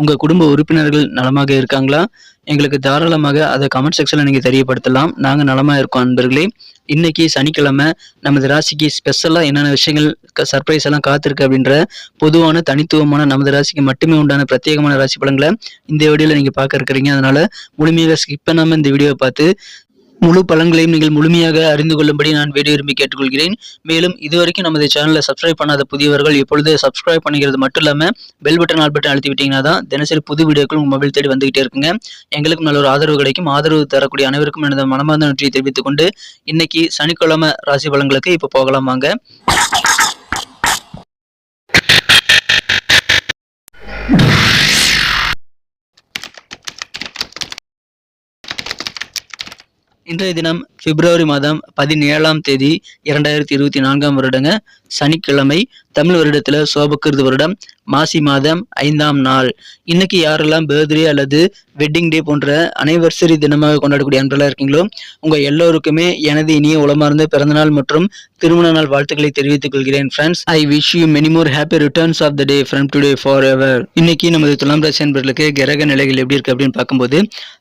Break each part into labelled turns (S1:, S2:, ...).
S1: உங்க குடும்ப உறுப்பினர்கள் நலமாக இருக்காங்களா? எங்களுக்கு தாராளமாக அதை கமெண்ட் செக்ஷன்ல நீங்க தெரியப்படுத்தலாம். நாங்க நலமா இருக்கோம் அன்பர்களே. இன்னைக்கு சனிக்கிழமை நமது ராசிக்கு ஸ்பெஷலா என்னென்ன விஷயங்கள் சர்ப்ரைஸ் எல்லாம் காத்திருக்கு அப்படின்ற பொதுவான தனித்துவமான நமது ராசிக்கு மட்டுமே உண்டான பிரத்யேகமான ராசி பலன்களை இந்த வீடியோல நீங்க பார்க்க இருக்கிறீங்க. அதனால முழுமையாக ஸ்கிப் பண்ணாம இந்த வீடியோவை பார்த்து முழு பலன்களையும் நீங்கள் முழுமையாக அறிந்து கொள்ளும்படி நான் வீடியோ விரும்பி கேட்டுக்கொள்கிறேன். மேலும் இதுவரைக்கும் நமது சேனலை சப்ஸ்கிரைப் பண்ணாத புதியவர்கள் இப்பொழுது சப்ஸ்கிரைப் பண்ணிக்கிறது மட்டும் இல்லாமல் பெல் பட்டன் ஆல் பட்டன் அழுத்தி விட்டீங்கன்னா தான் தினசரி புது வீடியோக்கள் உங்கள் மொபைல் தேடி வந்துகிட்டே இருக்குங்க. எங்களுக்கும் நல்ல ஒரு ஆதரவு கிடைக்கும். ஆதரவு தரக்கூடிய அனைவருக்கும் எனது மனமார்ந்த நன்றியை தெரிவித்துக் கொண்டு இன்னைக்கு சனிக்கிழமை ராசி பலன்களுக்கு இப்போ போகலாம் வாங்க. இன்றைய தினம் பிப்ரவரி மாதம் பதினேழாம் தேதி இரண்டாயிரத்தி இருபத்தி நான்காம் வருடங்க சனிக்கிழமை தமிழ் வருடத்துல சோபக்கிருது வருடம் மாசி மாதம் ஐந்தாம் நாள். இன்னைக்கு யாரெல்லாம் பர்த்டே அல்லது வெட்டிங் டே போன்ற அனைவர்சரி தினமாக கொண்டாடக்கூடிய அன்பர்களாக இருக்கீங்களோ உங்க எல்லோருக்குமே எனது இனிய உளமார்ந்த பிறந்தநாள் மற்றும் திருமண நாள் வாழ்த்துக்களை தெரிவித்துக் கொள்கிறேன் friends I wish you many more happy returns of the day from today forever இன்னைக்கு நமது துலாம் ராசி அன்பர்களுக்கு கிரக நிலைகள் எப்படி இருக்கு அப்படின்னு பார்க்கும்போது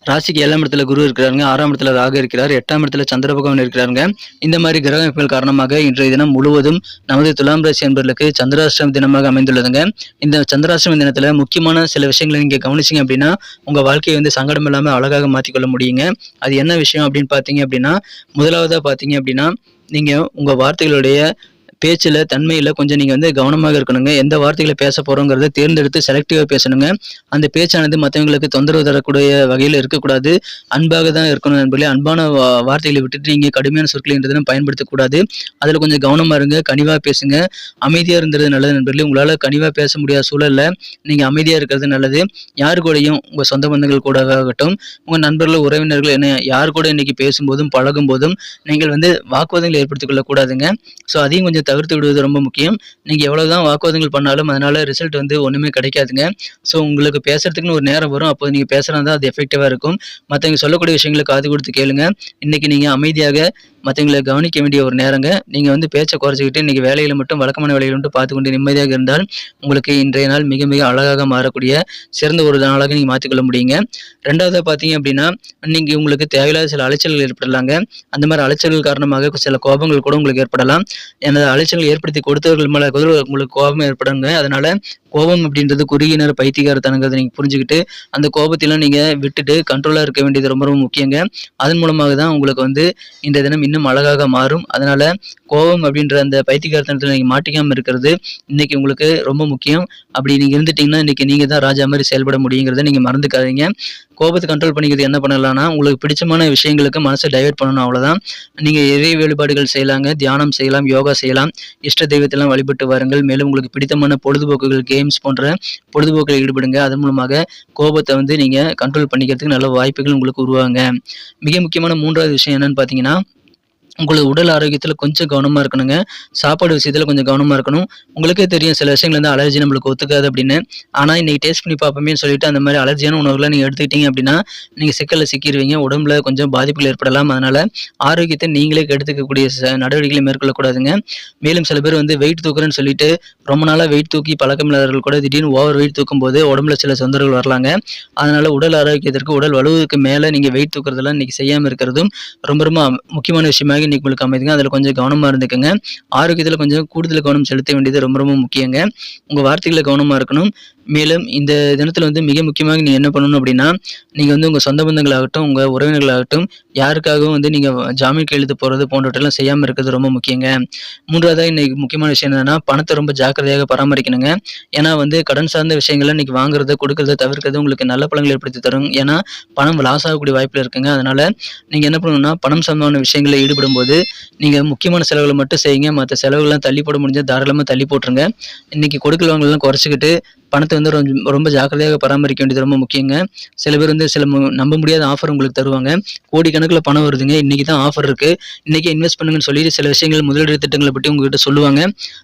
S1: ராசிக்கு ஏழாம் இடத்துல குரு இருக்கிறாங்க ஆறாம் இடத்துல ராக இருக்கிறார் எட்டாம் இடத்துல சந்திர பகவான் இருக்கிறாங்க இந்த மாதிரி கிரக அமைப்புகள் காரணமாக இன்றைய தினம் முழுவதும் நமது துலாம் ராசி அன்பர்களுக்கு சந்திராஷ்டம தினமாக அமைந்துள்ளதுங்க. இந்த சந்திராஷ்டம தினத்தில் முக்கியமான சில விஷயங்களை நீங்கள் கவனிச்சீங்க அப்படின்னா உங்க வாழ்க்கையை வந்து சங்கடம் இல்லாமல் அழகாக மாற்றிக்கொள்ள முடியுங்க. அது என்ன விஷயம் அப்படின்னு பார்த்தீங்க அப்படின்னா முதலாவதாக பார்த்தீங்க அப்படின்னா நீங்க உங்க வார்த்தைகளுடைய பேச்சில் தன்மையில் கொஞ்சம் நீங்கள் வந்து கவனமாக இருக்கணுங்க. எந்த வார்த்தைகளை பேச போகிறோங்கிறத தேர்ந்தெடுத்து செலக்டிவாக பேசணுங்க. அந்த பேச்சானது மற்றவங்களுக்கு தொந்தரவு தரக்கூடிய வகையில் இருக்கக்கூடாது. அன்பாக தான் இருக்கணும் என்பதில் அன்பான வார்த்தைகளை விட்டுட்டு நீங்கள் கடுமையான சொற்களைன்றதுன்னு பயன்படுத்தக்கூடாது. அதில் கொஞ்சம் கவனமாக இருங்க. கனிவாக பேசுங்க. அமைதியாக இருந்தது நல்லது நண்பர்களே. உங்களால் கனிவாக பேச முடியாத சூழலில் நீங்கள் அமைதியாக இருக்கிறது நல்லது. யார் கூடயும் உங்கள் சொந்த பந்தங்கள் கூட ஆகட்டும். உங்கள் நண்பர்கள் உறவினர்கள் என்ன யார் கூட இன்னைக்கு பேசும்போதும் பழகும் போதும் நீங்கள் வந்து வாக்குவாதங்களை ஏற்படுத்திக் கொள்ளக்கூடாதுங்க. ஸோ அதையும் கொஞ்சம் தவிர்த்து விடுவது ரொம்ப முக்கியம். நீங்கள் எவ்வளோ தான் வாக்குவாதங்கள் பண்ணாலும் அதனால் ரிசல்ட் வந்து ஒன்றுமே கிடைக்காதுங்க. ஸோ உங்களுக்கு பேசுகிறதுக்குன்னு ஒரு நேரம் வரும். அப்போது நீங்கள் பேசுறது தான் அது எஃபெக்டிவாக இருக்கும். மற்றவங்க சொல்லக்கூடிய விஷயங்களை காது கொடுத்து கேளுங்க. இன்றைக்கி நீங்கள் அமைதியாக மற்றவங்களை கவனிக்க வேண்டிய ஒரு நேரங்க. நீங்கள் வந்து பேச்சை குறைச்சிக்கிட்டு நீங்கள் வேலையில் மட்டும் வழக்கமான வேலையில் மட்டும் பார்த்து கொண்டு நிம்மதியாக இருந்தால் உங்களுக்கு இன்றைய நாள் மிக மிக அழகாக மாறக்கூடிய சிறந்த ஒரு நாளாக நீங்கள் மாற்றிக்கொள்ள முடியுங்க. ரெண்டாவதாக பார்த்தீங்க அப்படின்னா நீங்கள் உங்களுக்கு தேவையில்லாத சில அலைச்சல்கள் ஏற்படலாங்க. அந்த மாதிரி அலைச்சல்கள் காரணமாக சில கோபங்கள் கூட உங்களுக்கு ஏற்படலாம். எனது அலைச்சல்கள் ஏற்படுத்தி கொடுத்தவர்கள் மேலே கூட உங்களுக்கு கோபம் ஏற்படுங்க. அதனால் கோபம் அப்படின்றது குறுகிய நேர பைத்தியகாரத்தனங்கிறத நீங்கள் புரிஞ்சுக்கிட்டு அந்த கோபத்தைலாம் நீங்கள் விட்டுட்டு கண்ட்ரோலாக இருக்க வேண்டியது ரொம்ப ரொம்ப முக்கியங்க. அதன் மூலமாக தான் உங்களுக்கு வந்து இந்த தினம் இன்னும் அழகாக மாறும். அதனால் கோபம் அப்படின்ற அந்த பைத்தியகாரத்தனத்தில் நீங்கள் மாட்டிக்காமல் இருக்கிறது இன்றைக்கி உங்களுக்கு ரொம்ப முக்கியம். அப்படி நீங்கள் இருந்துட்டிங்கன்னா இன்றைக்கி நீங்கள் தான் ராஜா மாதிரி செயல்பட முடியுங்கிறத நீங்கள் மறந்துக்காதீங்க. கோபத்தை கண்ட்ரோல் பண்ணிக்கிறது என்ன பண்ணலாம்னா உங்களுக்கு பிடிச்சமான விஷயங்களுக்கு மனசை டைவர்ட் பண்ணணும் அவ்வளோதான் நீங்கள் இறை வழிபாடுகள் செய்யலாங்க? தியானம் செய்யலாம் யோகா செய்யலாம். இஷ்ட தெய்வத்தெல்லாம் வழிபட்டு வாருங்கள். மேலும் உங்களுக்கு பிடித்தமான பொழுதுபோக்குகள் கேம்ஸ் போன்ற பொழுதுபோக்கில் ஈடுபடுங்க. அதன் மூலமாக கோபத்தை வந்து நீங்கள் கண்ட்ரோல் பண்ணிக்கிறதுக்கு நல்ல வாய்ப்புகள் உங்களுக்கு உருவாங்க. மிக முக்கியமான மூன்றாவது விஷயம் என்னன்னு பார்த்தீங்கன்னா உங்களுக்கு உடல் ஆரோக்கியத்தில் கொஞ்சம் கவனமாக இருக்கணுங்க. சாப்பாடு விஷயத்தில் கொஞ்சம் கவனமாக இருக்கணும். உங்களுக்கே தெரியும் சில விஷயங்கள் வந்து அலர்ஜி நம்மளுக்கு ஒத்துக்காது அப்படின்னு. ஆனால் இன்னைக்கு டேஸ்ட் பண்ணி பார்ப்போமே சொல்லிட்டு அந்த மாதிரி அலர்ஜியான உணவுகளை நீங்கள் எடுத்துக்கிட்டீங்க அப்படின்னா நீங்கள் சிக்கலில் சிக்கிடுவீங்க உடம்புல கொஞ்சம் பாதிப்புகள் ஏற்படலாம். அதனால் ஆரோக்கியத்தை நீங்களே கெடுத்துக்கக்கூடிய ச- நடவடிக்கைகளை மேற்கொள்ளக்கூடாதுங்க. மேலும் சில பேர் வந்து வெயிட் தூக்குறேன்னு சொல்லிட்டு ரொம்ப நாளாக வெயிட் தூக்கி பழக்கமில்லாதவர்கள் கூட திடீர்னு ஓவர் வெயிட் தூக்கும் போது உடம்புல சில தொந்தரவுகள் வரலாங்க. அதனால் உடல் ஆரோக்கியத்திற்கு உடல் வலுவுக்கு மேலே நீங்கள் வெயிட் தூக்குறதெல்லாம் இன்னைக்கு செய்யாமல் இருக்கிறதும் ரொம்ப ரொம்ப முக்கியமான விஷயமாக இன்னைக்கு உங்களுக்கு அமைதுங்க. அதில் கொஞ்சம் கவனமாக இருந்துக்கங்க. ஆரோக்கியத்தில் கொஞ்சம் கூடுதல் கவனம் செலுத்த வேண்டியது ரொம்ப ரொம்ப முக்கியங்க. உங்கள் வார்த்தைகளை கவனமாக இருக்கணும். மேலும் இந்த தினத்தில் வந்து மிக முக்கியமாக நீங்கள் என்ன பண்ணணும் அப்படின்னா நீங்கள் வந்து உங்கள் சொந்த பந்தங்களாகட்டும் உங்கள் உறவினர்களாகட்டும் யாருக்காகவும் வந்து நீங்கள் ஜாமீன் கையெழுத்து போகிறது போன்றவற்றெல்லாம் செய்யாமல் இருக்கிறது ரொம்ப முக்கியங்க. மூன்றாவதாக இன்னைக்கு முக்கியமான விஷயம் என்னன்னா பணத்தை ரொம்ப ஜாக்கிரதையாக பராமரிக்கணுங்க. ஏன்னா வந்து கடன் சார்ந்த விஷயங்களை இன்றைக்கி வாங்குறத கொடுக்கறத தவிர்க்கிறது உங்களுக்கு நல்ல பலன்கள் ஏற்படுத்தி தரும். ஏன்னா பணம் லாஸ் ஆகக்கூடிய வாய்ப்பில் இருக்குங்க. அதனால் நீங்கள் என்ன பண்ணணும்னா பணம் சம்பந்தமான விஷயங்களில் ஈடுபடும் போது நீங்கள் முக்கியமான செலவுகளை மட்டும் செய்யுங்க. மற்ற செலவுகள்லாம் தள்ளி போட முடிஞ்சால் தாராளமாக தள்ளி போட்டுருங்க. இன்றைக்கி கொடுக்கல் வாங்கலாம் குறைச்சிக்கிட்டு பணத்தை வந்து ரொம்ப ரொம்ப ஜாக்கிரதையாக பராமரிக்க வேண்டியது ரொம்ப முக்கியங்க. சில பேர் வந்து சில நம்ப முடியாத ஆஃபர் உங்களுக்கு தருவாங்க. கோடிக்கணக்கில் பணம் வருதுங்க. இன்றைக்கி தான் ஆஃபர் இருக்குது இன்றைக்கி இன்வெஸ்ட் பண்ணுங்கன்னு சொல்லி சில விஷயங்கள் முதலீடு திட்டங்களை பற்றி உங்ககிட்ட சொல்லுவாங்க.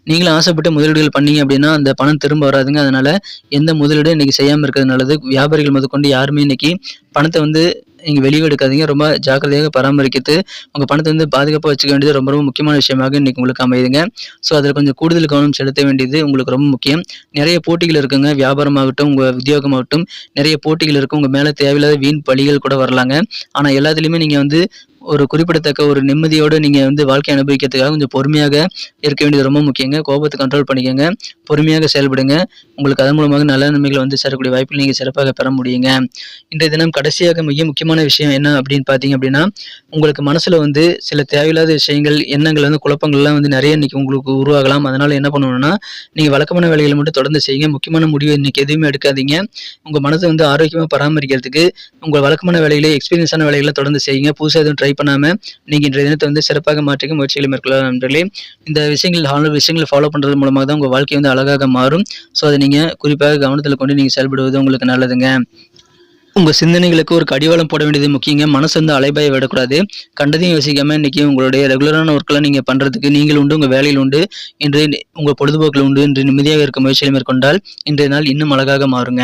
S1: நீங்களும் ஆசைப்பட்டு முதலீடுகள் பண்ணீங்க அப்படின்னா அந்த பணம் திரும்ப வராதுங்க. அதனால் எந்த முதலீடும் இன்றைக்கி செய்யாமல் இருக்கிறது நல்லது. வியாபாரிகள் முதற்கொண்டு யாருமே இன்றைக்கி பணத்தை வந்து நீங்கள் வெளியே எடுக்காதீங்க. ரொம்ப ஜாக்கிரதையாக பராமரிக்கிறது உங்கள் பணத்தை வந்து பாதுகாப்பாக வச்சுக்க வேண்டியது ரொம்ப ரொம்ப முக்கியமான விஷயமாக இன்றைக்கி உங்களுக்கு அமையுதுங்க. ஸோ அதில் கொஞ்சம் கூடுதல் கவனம் செலுத்த வேண்டியது உங்களுக்கு ரொம்ப முக்கியம். நிறைய போட்டிகள் இருக்குங்க. வியாபாரமாகட்டும் உங்கள் உத்தியோகமாகட்டும் நிறைய போட்டிகள் இருக்கும் உங்கள் மேலே தேவையில்லாத வீண் பழிகள் கூட வரலாங்க. ஆனால் எல்லாத்துலேயுமே நீங்கள் வந்து ஒரு குறிப்பிடத்தக்க ஒரு நிம்மதியோடு நீங்கள் வந்து வாழ்க்கை அனுபவிக்கிறதுக்காக கொஞ்சம் பொறுமையாக இருக்க வேண்டியது ரொம்ப முக்கியங்க. கோபத்தை கண்ட்ரோல் பண்ணிக்கோங்க. பொறுமையாக செயல்படுங்க. உங்களுக்கு அதன் மூலமாக நல்ல நன்மைகளை வந்து சேரக்கூடிய வாய்ப்பில் நீங்கள் சிறப்பாக பெற முடியுங்க. இன்றைய தினம் கடைசியாக மிக முக்கியமான விஷயம் என்ன அப்படின்னு பார்த்தீங்க அப்படின்னா உங்களுக்கு மனசில் வந்து சில தேவையில்லாத விஷயங்கள் எண்ணங்கள் வந்து குழப்பங்கள்லாம் வந்து நிறைய இன்னைக்கு உங்களுக்கு உருவாகலாம். அதனால் என்ன பண்ணணும்னா நீங்கள் வழக்கமான வேலைகளை மட்டும் தொடர்ந்து செய்யுங்க. முக்கியமான முடிவு இன்னைக்கு எதுவுமே எடுக்காதீங்க. உங்கள் மனதை வந்து ஆரோக்கியமாக பராமரிக்கிறதுக்கு உங்கள் வழக்கமான வேலைகளை எக்ஸ்பீரியன்ஸான வேலைகளை தொடர்ந்து செய்யுங்க. புதுசாக எதுவும் ட்ரை பண்ணாமல் நீங்கள் இன்றைய தினத்தை வந்து சிறப்பாக மாற்றிக்க முயற்சிகளை மேற்கொள்ளலாம் நண்பர்களே. இந்த விஷயங்கள் ஹாலோ விஷயங்களை ஃபாலோ பண்ணுறது மூலமாக தான் உங்கள் வாழ்க்கை வந்து அழகாக மாறும். ஸோ அதை நீங்கள் குறிப்பாக கவனத்தில் கொண்டு நீங்கள் செயல்படுவது உங்களுக்கு நல்லதுங்க. உங்கள் சிந்தனைகளுக்கு ஒரு கடிவாளம் போட வேண்டியது முக்கியங்க. மனசு வந்து அலைபாய விடக்கூடாது. கண்டதையும் யோசிக்காமல் இன்றைக்கி உங்களுடைய ரெகுலரான ஒர்க்கெல்லாம் நீங்கள் பண்ணுறதுக்கு நீங்கள் உண்டு உங்கள் வேலையில் உண்டு. இன்று உங்கள் பொழுதுபோக்கில் உண்டு. இன்று நிம்மதியாக இருக்க முயற்சிகளை மேற்கொண்டால் இன்றைய நாள் இன்னும் அழகாக மாறுங்க.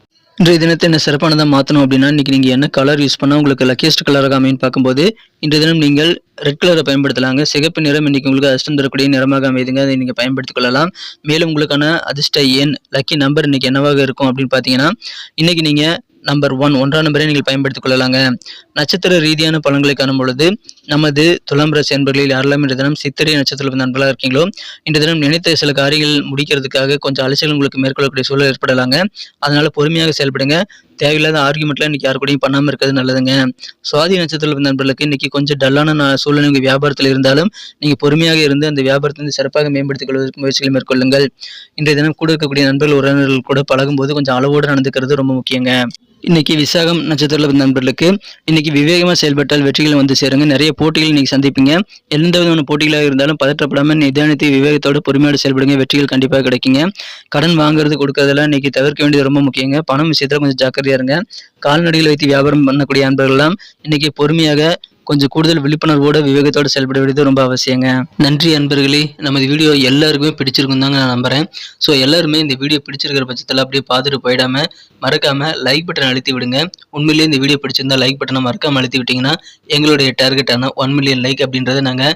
S1: இன்றைய தினத்தை என்ன சிறப்பானதாக மாற்றணும் அப்படின்னா இன்றைக்கி நீங்கள் என்ன கலர் யூஸ் பண்ணால் உங்களுக்கு லக்கியஸ்ட் கலராக அமைன்னு பார்க்கும்போது இன்றைய தினம் நீங்கள் ரெட் கலரை பயன்படுத்தலாங்க. சிகப்பு நிறம் இன்றைக்கி உங்களுக்கு அதிர்ஷ்டம் தரக்கூடிய நிறமாக அமைதுங்க. அதை நீங்கள் பயன்படுத்திக் கொள்ளலாம். மேலும் உங்களுக்கான அதிர்ஷ்ட எண் லக்கி நம்பர் இன்றைக்கி என்னவாக இருக்கும் அப்படின்னு பார்த்தீங்கன்னா இன்றைக்கி நீங்கள் நம்பர் ஒன் ஒன்றாம் நம்பரை நீங்கள் பயன்படுத்திக் கொள்ளலாங்க. நட்சத்திர ரீதியான பலன்களை காணும் பொழுது நமது துலாம் ராசி அன்பர்களில் யாரெல்லாம் இன்று தினம் சித்திரை நட்சத்திர நண்பர்களாக இருக்கீங்களோ இன்று தினம் நினைத்த சில காரியங்கள் முடிக்கிறதுக்காக கொஞ்சம் அலைச்சல் உங்களுக்கு மேற்கொள்ளக்கூடிய சூழல் ஏற்படலாங்க. அதனால பொறுமையாக செயல்படுங்க. தேவையில்லாத ஆர்குமெண்ட்லாம் இன்னைக்கு யாரு கூடயும் பண்ணாமல் இருக்கிறது நல்லதுங்க. சுவாதி நட்சத்திர நண்பர்களுக்கு இன்னைக்கு கொஞ்சம் டல்லான சூழ்நிலை உங்கள் வியாபாரத்தில் இருந்தாலும் நீங்கள் பொறுமையாக இருந்து அந்த வியாபாரத்தை வந்து சிறப்பாக மேம்படுத்திக் கொள்வதற்கு முயற்சிகளை மேற்கொள்ளுங்கள். இன்றைய தினம் கூட இருக்கக்கூடிய நண்பர்கள் உறவினர்கள் கூட பழகும்போது கொஞ்சம் அளவோடு நடந்துக்கிறது ரொம்ப முக்கியங்க. இன்னைக்கு விசாகம் நட்சத்திரத்தில் நண்பர்களுக்கு இன்னைக்கு விவேகமாக செயல்பட்டால் வெற்றிகள் வந்து சேருங்க. நிறைய போட்டிகள் இன்னைக்கு சந்திப்பீங்க. எந்த விதமான போட்டிகளாக இருந்தாலும் பதற்றப்படாமல் நிதானத்தை விவேகத்தோடு பொறுமையோடு செயல்படுங்க. வெற்றிகள் கண்டிப்பாக கிடைக்குங்க. கடன் வாங்குறது கொடுக்கறதெல்லாம் இன்னைக்கு தவிர்க்க வேண்டியது ரொம்ப முக்கியங்க. பணம் விஷயத்துல கொஞ்சம் ஜாக்கிரதையா இருங்க. கால்நடைகளை வைத்து வியாபாரம் பண்ணக்கூடிய அன்பர்கள்லாம் இன்னைக்கு பொறுமையாக கொஞ்சம் கூடுதல் விழிப்புணர்வோட விவேகத்தோடு செயல்பட வேண்டியது ரொம்ப அவசியங்க. நன்றி அன்பர்களே. நமது வீடியோ எல்லாருக்குமே பிடிச்சிருக்கும் தாங்க நான் நம்புறேன். ஸோ எல்லாருமே இந்த வீடியோ பிடிச்சிருக்கிற பட்சத்தில் அப்படியே பார்த்துட்டு போயிடாம மறக்காம லைக் பட்டன் அழுத்தி விடுங்க. உண்மையிலேயே இந்த வீடியோ பிடிச்சிருந்தா லைக் பட்டனை மறக்காம அழுத்தி விட்டீங்கன்னா எங்களுடைய டார்கெட்டான ஒன் மில்லியன் லைக் அப்படின்றத நாங்கள்